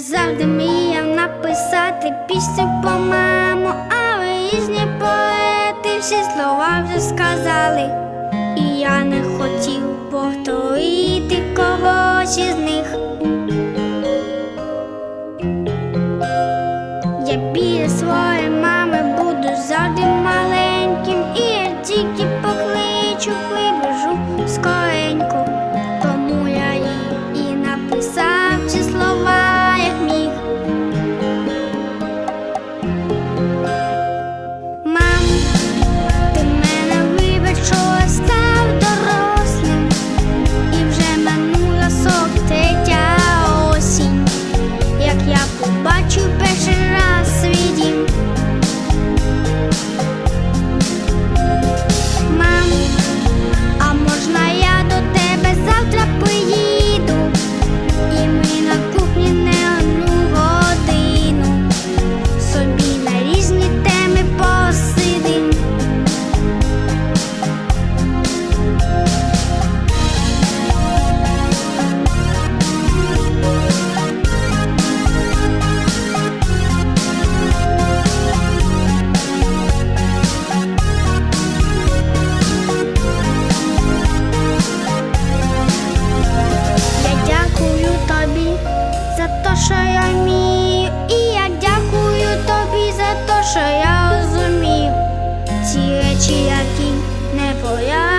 завжди мріяв написати пісню по маму, а різні поети всі слова вже сказали. І я не хотів повторити когось із них. що я розумів ці речі, які не пояснюють.